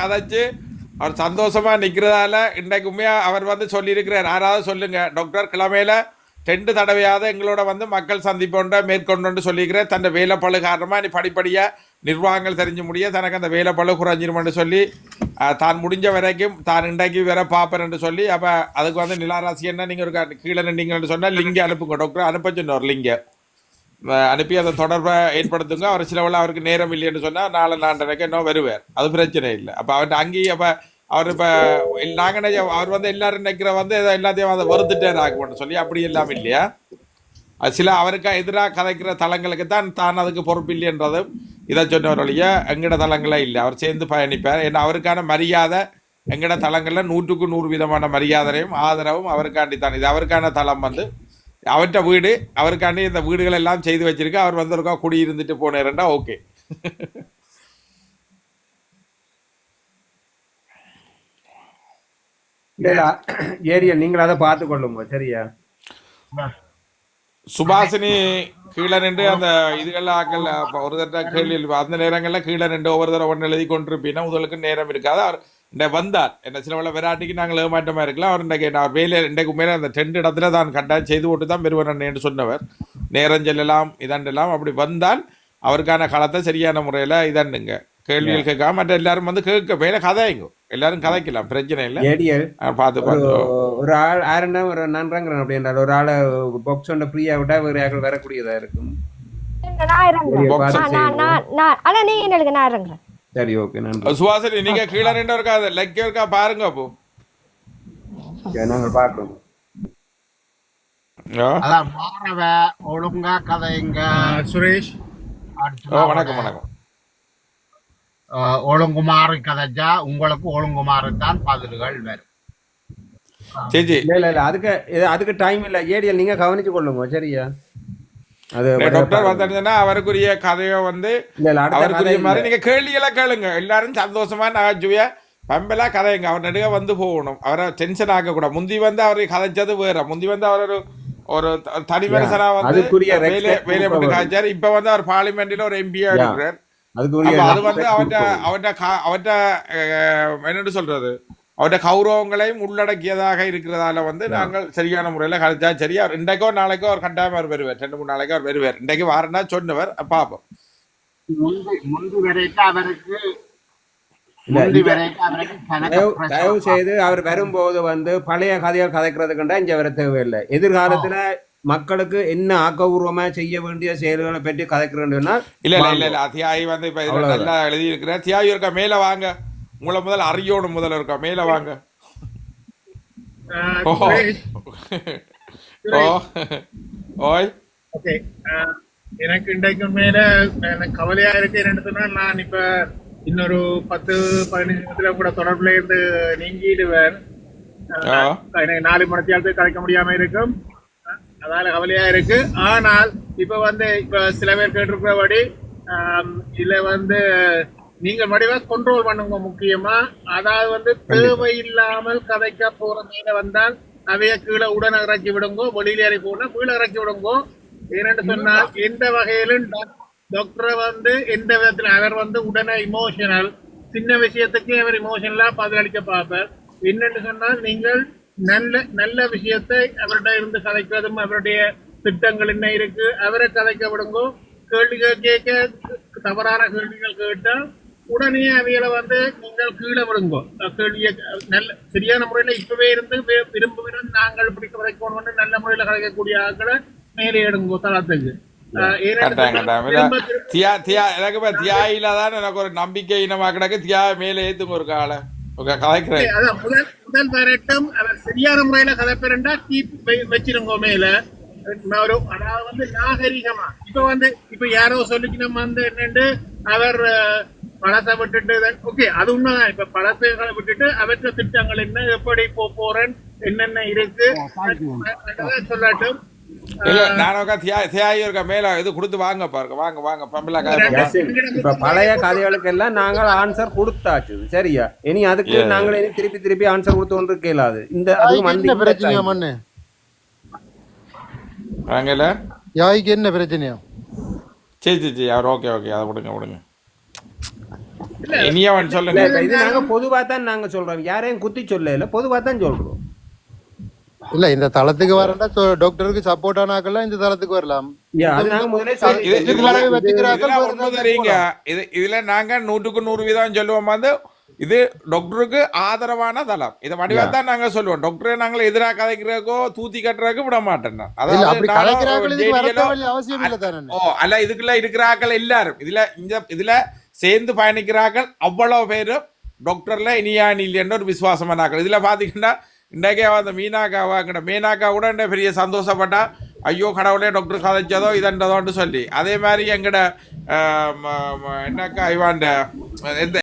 கதைச்சு அவர் சந்தோஷமாக நிற்கிறதால இன்றைக்குமே அவர் வந்து சொல்லியிருக்கிறார். யாராவது சொல்லுங்கள் டாக்டர் கிழமையில ரெண்டு தடவையாவது எங்களோட வந்து மக்கள் சந்திப்போன்ற மேற்கொண்டு சொல்லியிருக்கிறார். தன் வேலைப்பழு காரணமாக நீ படிப்படியாக நிர்வாகங்கள் தெரிஞ்சு முடிய தனக்கு அந்த வேலைப்பழு குறைஞ்சிருமென்று சொல்லி தான் முடிஞ்ச வரைக்கும் தான் இன்றைக்கு வேற பார்ப்பேன் சொல்லி அப்போ அதுக்கு வந்து நிலாராசி என்ன? நீங்கள் ஒரு கீழே நின்றீங்கன்னு சொன்னால் லிங்க அனுப்புங்க. டாக்டர் அனுப்ப சொன்னார் லிங்க. அனுப்பி அந்த தொடர்பை ஏற்படுத்துங்க. அவர் சிலவில் அவருக்கு நேரம் இல்லைன்னு சொன்னால் நாலு நாண்டரைக்கு இன்னும் வருவார். அது பிரச்சனை இல்லை. அப்போ அவர்கிட்ட அங்கேயும் அப்போ அவர் இப்போ நாங்கள் அவர் வந்து எல்லாரும் நினைக்கிற வந்து எல்லாத்தையும் அதை வெறுத்துட்டே ஆகும்னு சொல்லி அப்படி எல்லாம் இல்லையா? அது சில அவருக்கு எதிராக கதைக்கிற தளங்களுக்கு தான் தான் அதுக்கு பொறுப்பு இல்லைன்றதும் இதை சொன்னவர் வழிய எங்கட தளங்களே இல்லை. அவர் சேர்ந்து பயணிப்பார். ஏன்னா அவருக்கான மரியாதை எங்கட தளங்களில் நூற்றுக்கு நூறு விதமான மரியாதையும் ஆதரவும் அவருக்காண்டி தான். இது அவருக்கான தளம் வந்து அவர்கிட்ட வீடு அவருக்காண்டி இந்த வீடுகள் எல்லாம் செய்து வச்சிருக்கு. அவர் வந்து ஒருக்கா குடியிருந்துட்டு போனேருண்டா ஓகே. ஏரியல் நீங்கள் அதை பார்த்து கொள்ளுங்க சரியா? சுபாசினி கீழே நின்று அந்த இதுகள் ஆக்கல் அப்ப ஒரு தடவை கேள்வி அந்த நேரங்களில் கீழே நின்று ஒவ்வொரு தடவை ஒன்று எழுதி கொண்டிருப்பீங்கன்னா உங்களுக்கு நேரம் இருக்காது. அவர் வந்தார். என்ன சில வேளை விராட்டிக்கு நாங்கள் ஏமாற்றமாக இருக்கலாம். அவர் இன்றைக்கு அவர் வேலையை இன்றைக்கு மேலே அந்த டென்ட் இடத்துல தான் கட்டாயம் செய்து போட்டு தான் பெறுவேன் என்று சொன்னவர். நேரம் செல்லலாம் இதாண்டெல்லாம் அப்படி வந்தால் அவருக்கான காலத்தை சரியான முறையில் இதாண்டுங்க. கேள்விகள் கேட்காம மற்ற எல்லாரும் வந்து கேட்க வேலை கதைங்க எல்லாரும் கதைக்கலாம் பிரச்சனை இல்லை. பார்த்து ஒரு பார்த்து. ஒரு ஆள் ஆறுனா ஒரு நன்றாங்கிறேன் அப்படின்றார். ஒரு ஆளை பாக்ஸ் ஒன்று ஃப்ரீயா விட்டா வேறு யாரும் வரக்கூடியதா இருக்கும்? நான் இறங்குறேன். நான் நான் நான் நான். ஆனா நீங்க என்ன நான் இறங்குறேன். சரி ஓகே நன்றி. சுவாசினி நீங்க கீழே நின்று இருக்கா லெக் இருக்கா பாருங்க அப்போ. நாங்கள் பார்க்குறோம். ஒழுங்கா கதைங்க. சுரேஷ். வணக்கம் வணக்கம். ஒழுங்குமாறு கதைச்சா உங்களுக்கு ஒழுங்குமாறு தான் பதில்கள் வரும். சரி இல்ல இல்ல அதுக்கு அதுக்கு டைம் இல்ல. ஏடிஎல் நீங்க கவனிச்சு கொள்ளுங்க சரியா? அது டாக்டர் வந்திருந்தேன்னா அவருக்குரிய கதையை வந்து அவருக்குரிய. மாதிரி நீங்க கேள்விகளை கேளுங்க எல்லாரும் சந்தோஷமா நகைச்சுவையா பம்பலா கதைங்க அவர் நடுக வந்து போகணும் அவரை டென்ஷன் ஆக்கக்கூடாது முந்தி வந்து அவர் கதைச்சது வேற முந்தி வந்து அவர் ஒரு ஒரு தனி மனுஷனா வந்து வேலையை வேலையை. காய்ச்சாரு இப்ப வந்து அவர் பார்லிமெண்ட்ல ஒரு எம்பியா. இருக்கிறார் அது வந்து அவர்கிட்ட. அவர்கிட்ட அவர்கிட்ட என்னன்னு சொல்றது அவர்கிட்ட கௌரவங்களையும் உள்ளடக்கியதாக இருக்கிறதால வந்து நாங்கள் சரியான முறையில கழிச்சா சரி. அவர் இன்றைக்கோ நாளைக்கோ அவர் கட்டாயம் அவர் வருவார். ரெண்டு மூணு நாளைக்கோ அவர் வருவார். இன்றைக்கு வாரன்னா சொன்னவர். வரைக்கும் அவருக்கு கணக்கு தயவு செய்து அவர் வரும்போது வந்து பழைய கதைகள் கதைக்கிறதுக்குண்டா இங்க வர தேவையில்லை. எதிர்காலத்துல மக்களுக்கு என்ன ஆக்கபூர்வமா செய்ய வேண்டிய செயல்களை பற்றி கதைக்கிறேன்னா இல்ல இல்ல இல்ல இல்ல. தியாகி வந்து இப்ப. நல்லா எழுதி இருக்கிறார் தியாகி இருக்கா? மேல வாங்க. உங்களை முதல்ல அறியோணும் முதல்ல இருக்கா? மேல வாங்க. ஓய். ஓகே. எனக்கு இன்றைக்கு மேல எனக்கு கவலையா இருக்கு என்னன்னு சொன்னா நான் இப்ப இன்னொரு பத்து பதினஞ்சு நிமிஷத்துல கூட தொடர்புல இருந்து நீங்கிடுவேன். எனக்கு நாலு மணத்தியாலத்தை கலைக்க முடியாம இருக்கும். அதால கவலையா இருக்கு. ஆனால் இப்ப வந்து இப்ப சில பேர் கேட்டிருக்கிறபடி இதுல வந்து நீங்க வடிவா கண்ட்ரோல் பண்ணுங்க முக்கியமா. அதாவது வந்து தேவையில்லாமல் கதைக்க போற மேல வந்தால் அவைய கீழே உடனே இறக்கி விடுங்கோ வெளியில இறக்கி போனா கீழே இறக்கி விடுங்கோ. ஏனென்று சொன்னால் எந்த வகையிலும் டாக்- டாக்டரை வந்து எந்த விதத்துல அவர் வந்து உடனே இமோஷனல் சின்ன விஷயத்துக்கு அவர் இமோஷனலா பதிலளிக்க பார்ப்பார். என்னென்று சொன்னால் நீங்கள் நல்ல நல்ல விஷயத்தை அவர்கிட்ட இருந்து கதைக்கிறதும் அவருடைய திட்டங்கள் என்ன இருக்கு அவரை கதைக்க விடுங்கோ. கேள்விகள் கேட்க தவறான கேள்விகள் கேட்டால் உடனே அவைகளை வந்து நீங்கள் கீழே விடுங்கோ கேள்வியை நல்ல சரியான முறையில இப்பவே இருந்து விரும்புகிறோம் நாங்கள் இப்படி கதைக்கணும் நல்ல முறையில கதைக்கக்கூடிய ஆட்களை மேலே எடுங்கோ தளத்துக்கு. எனக்கு ஒரு நம்பிக்கை இனமா கிடக்கு தியா மேல ஏத்துங்க ஒரு காலை. முதல் வரட்டும் அவர் சரியான முறையில கதைப்பேரண்டா கீப் வச்சிருங்க மேல. நான் ஒரு அதாவது வந்து நாகரிகமா. இப்ப வந்து இப்ப யாரோ சொல்லிக்கு நம்ம வந்து என்னண்டு அவர் பழசை விட்டுட்டு ஓகே அது உண்மைதான். இப்ப பழசைகளை விட்டுட்டு அவற்ற திட்டங்கள் என்ன எப்படி போ போறேன் என்னென்ன இருக்கு சொல்லட்டும். இல்ல நானோக்கா தியா தியாயி இருக்கா மேல இது கொடுத்து வாங்க பாருங்க. வாங்க வாங்க பம்பலா கதை Yes, இப்ப பழைய கதைகளுக்கு எல்லாம் நாங்கள் ஆன்சர் கொடுத்தாச்சு. சரியா? இனி அதுக்கு. நாங்கள் இனி திருப்பி திருப்பி ஆன்சர் கொடுத்து கேளாது. இந்த வந்து என்ன பிரச்சனையா சரி சரி ஓகே ஓகே அதை விடுங்க விடுங்க. இனியவன் சொல்லுங்க. இப்ப இது நாங்க பொதுவா தான் நாங்க சொல்றோம். யாரையும் குத்தி சொல்ல இல்ல பொதுவா தான் சொல்றோம். இல்ல இந்த தளத்துக்கு வரண்டா சொ- டாக்டருக்கு சப்போர்ட் ஆனாக்கெல்லாம் இந்த தளத்துக்கு வரலாம். சொல்லி- இதுல நாங்க நூற்றுக்கு நூறு வீதம் சொல்லுவோம் வந்து இது டாக்டருக்கு ஆதரவான தளம். இதை வடிவா தான் நாங்க சொல்லுவோம். டாக்டரை நாங்கள் எதிராக கதைக்கிறதுக்கோ தூத்தி கட்டுறதுக்கு விட மாட்டேன் JDL -ஓ தேவையில்லை, அவசியம் இல்ல தானே. ஓ அல்ல இதுக்குள்ள இருக்கிறாக்கள் எல்லாரும். இதுல இந்த இதுல சேர்ந்து பயணிக்கிறார்கள். அவ்வளோ பேரும் டாக்டர்ல இனியான் இல்லைன்னு ஒரு விசுவாசமானாக்கள் இதில் பார்த்தீங்கன்னா இன்றைக்கே அந்த மீனாக்காவாங்கிற மீனாக்கா கூட என்ன பெரிய சந்தோஷப்பட்டா ஐயோ கடவுளே டாக்டர் கதைச்சதோ இதன்றதோன்னு சொல்லி. அதே மாதிரி எங்கட என்னக்கா இவாண்ட எந்த